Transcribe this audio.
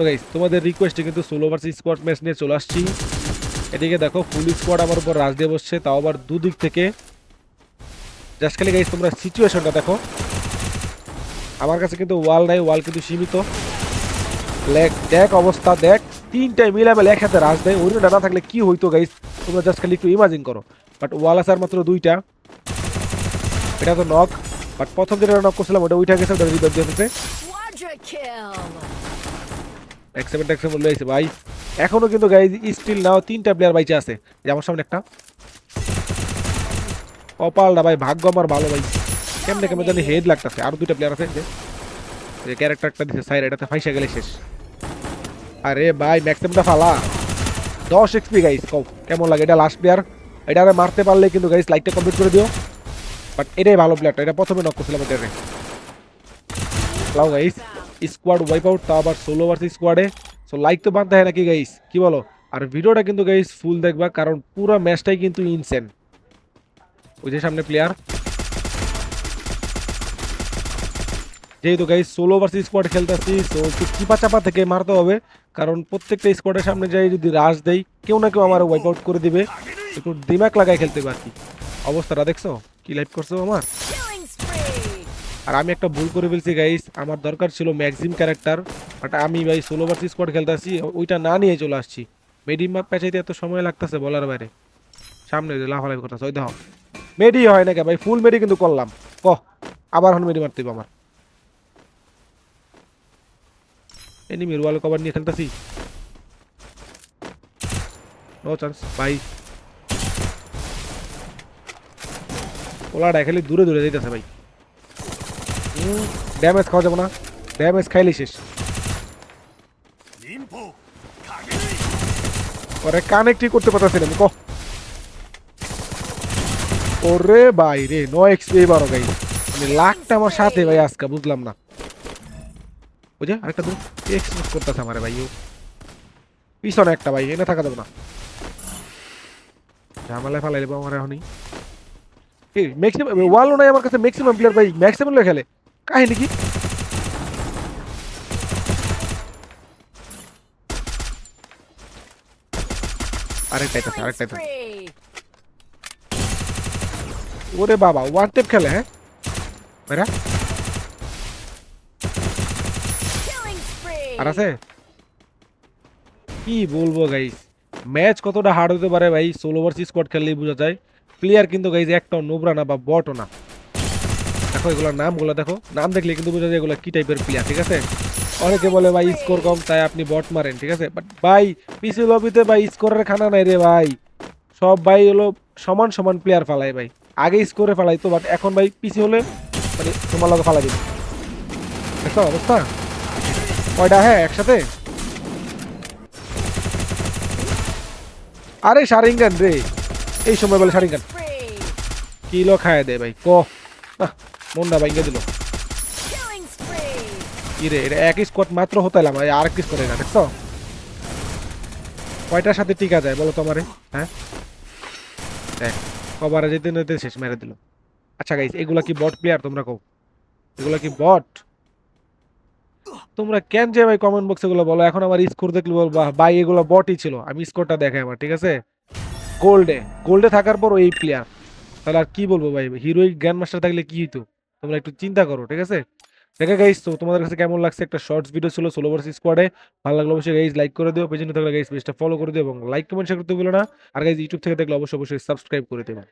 তো গাইস তোমাদের রিকোয়েস্টে কিন্তু সোলো ভার্সেস স্কোয়াড ম্যাচ নিয়ে চলে আসছি। এদিকে দেখো ফুল স্কোয়াড আমার উপর রাজ দিয়ে বসছে, তাও আবার দুদিক থেকে। জাস্ট খালি গাইস তোমরা সিচুয়েশনটা দেখো। আমার কাছে কিন্তু ওয়াল নাই ওয়াল কিন্তু সীমিত। লেগ দেখ অবস্থা, দেখ তিনটায় মিলামেল একসাথে রাজ দেয়। ওরিটা না থাকলে কি হইতো গাইস তোমরা জাস্ট খালি একটু ইমাজিন করো। বাট ওয়াল আসার মাত্র দুইটা। এটা তো নক বাট প্রথম যেটা নক করছিলাম, ওটা উঠে গেছে, ওটা রিভাইভ দিয়েছে এক্সেমেন্ট এক্সেমেন্ট লইছে ভাই। এখনও কিন্তু গাইজ স্টিল নাও তিনটা প্লেয়ার বাইচে আছে। আমার সামনে একটা। কপালটা ভাই, ভাগ্য আমার ভালো, ভাই। কেমনে, কেমন জানি হেড লাগতেছে। আরও দুইটা প্লেয়ার আছে যে। ক্যারেক্টারটা দিছে সাইড এটাতে ফাইসা গেলে শেষ। আরে ভাই ম্যাক্সিমামটা ফালা। দশ এক্সপি গাইস কেমন লাগে? এটা লাস্ট প্লেয়ার এটা আরে মারতে পারলে কিন্তু গাইস লাইকটা কমপ্লিট করে দিও। বাট এটাই ভালো প্লেয়ারটা এটা প্রথমে নক করছিলাম এটারে। লাও গাইস স্কোয়াড ওয়াইপ আউট তা আবার সোলো ভার্সেস স্কোয়াডে সো লাইক তো বানতে হয় নাকি গাইস কি বলো? আর ভিডিওটা কিন্তু গাইস ফুল দেখবা, কারণ পুরো ম্যাচটাই কিন্তু ইনসেন ওই যে সামনে প্লেয়ার যেহেতু গাইস সোলো ভার্সেস স্কোয়াড খেলতেছি সো একটু চিপা চাপা থেকে মারতে হবে। কারণ প্রত্যেকটা স্কোয়াডের সামনে যাই, যদি রাশ দেই, কেউ না কেউ আমার ওয়াইপ আউট করে দিবে। একটু দিমাগ লাগাই খেলতে কি অবস্থাটা দেখছ? কি লাইভ করছ আমার. আর আমি একটা ভুল করে ফেলছি গাইস আমার দরকার ছিল ম্যাক্সিম ক্যারেক্টার বাট আমি ভাই সোলো ভার্সেস স্কোয়াড খেলতেছি, ওইটা না নিয়ে চলে আসছি। মেডিম মাপ পেঁচাইতে এত সময় লাগতেছে বলার বাইরে। সামনে লাফালাফি করতেছে, ওই দেখো। মেডি হয় না কে ভাই? ফুল মেডি কিন্তু করলাম। ক আবার হন মেডি মারতে আমার। এনিমির ওয়াল কভার নিয়ে খেলতেছি। নো চান্স ভাই ওলাটা খালি দূরে দূরে যাইতেছে ভাই। ড্যামেজ খাওয়া যাবে না। ড্যামেজ খাইলে শেষ। ওরে কানেক্টই করতে পারতেছি না আমি কহ ওরে ভাই রে নো এক্সপি এবারও গাই মানে লাখটা আমার সাথে ভাই আজকে বুঝলাম না। বুঝে আরেকটা দূর এক্সপোজ করতেছে আমার ভাই ও। পিছনে একটা ভাই এনে থাকা যাবে না। ঝামেলায় ফালাই দেবো আমার এখনই। ম্যাক্সিমাম ওয়ালও নাই আমার কাছে ম্যাক্সিমাম প্লেয়ার ভাই ম্যাক্সিমাম খেলে। কাহিনী কি আরেকটা আছে Killing আরেকটা আছে spree. ওরে বাবা ওয়ান টেপ খেলে হ্যাঁ মেরা Killing spree. আর আছে কি বলব গাইস ম্যাচ কতটা হার্ড হতে পারে ভাই সোলো ভার্সেস স্কোয়াড খেললেই বোঝা যায় প্লেয়ার কিন্তু গাইজ একটাও নোবরা না বা বটও না দেখো, এগুলোর নামগুলো দেখো। নাম দেখলে কিন্তু বোঝা যায় এগুলো কি টাইপের প্লেয়ার ঠিক আছে? অনেকে বলে, ভাই স্কোর কম, তাই আপনি বট মারেন ঠিক আছে? বাট ভাই পিসি লবিতে ভাই স্কোরের খানা নাই রে, ভাই। সব ভাই হলো সমান সমান প্লেয়ার ফালাই ভাই। আগে স্কোরে ফালাইতো বাট এখন ভাই পিসি হলে মানে তোমার লগে ফালাই দিবে। দেখো অবস্থা? কয়টা হ্যাঁ একসাথে? আরে, সারিঙ্গান রে। এই সময় বলে সারিঙ্গান. কিলো খায় দেয় ভাই, ক? মনটা ভাঙ্গে দিল। Killing spree. কি রে এটা এক স্কোয়াড মাত্র হতাইলাম আর আরেক স্কোয়াড না দেখছ? কয়টার সাথে টিকা যায় বলো তোমারে হ্যাঁ? দেখ যেতে নিতে শেষ মেরে দিল। আচ্ছা গাইস এগুলা কি বট প্লেয়ার তোমরা কও? এগুলা কি বট তোমরা কেন যে ভাই কমেন্ট বক্সে গুলো বলো? এখন আমার স্কোর দেখলে বলবা ভাই এগুলো বটই ছিল। আমি স্কোরটা দেখাই আমার ঠিক আছে? গোল্ডে গোল্ডে থাকার পর এই প্লেয়ার তাহলে আর কি বলব ভাই? হিরোইক গ্র্যান্ড মাস্টার থাকলে কি হইতো? তোমরা একটু চিন্তা করো, ঠিক আছে? দেখে গাইস তো তোমাদের কাছে কেমন লাগছে? একটা শর্টস ভিডিও ছিল সোলো ভার্স স্কোয়াডে ভালো লাগল অবশ্যই গাইস লাইক করে দিও। পেছনে থাকলে গাইস পেজটা ফলো করে দিও এবং লাইক কমেন্ট শেয়ার করতে ভুলো না। আর গাইস ইউটিউব থেকে দেখলে অবশ্যই অবশ্যই সাবস্ক্রাইব করে দেবেন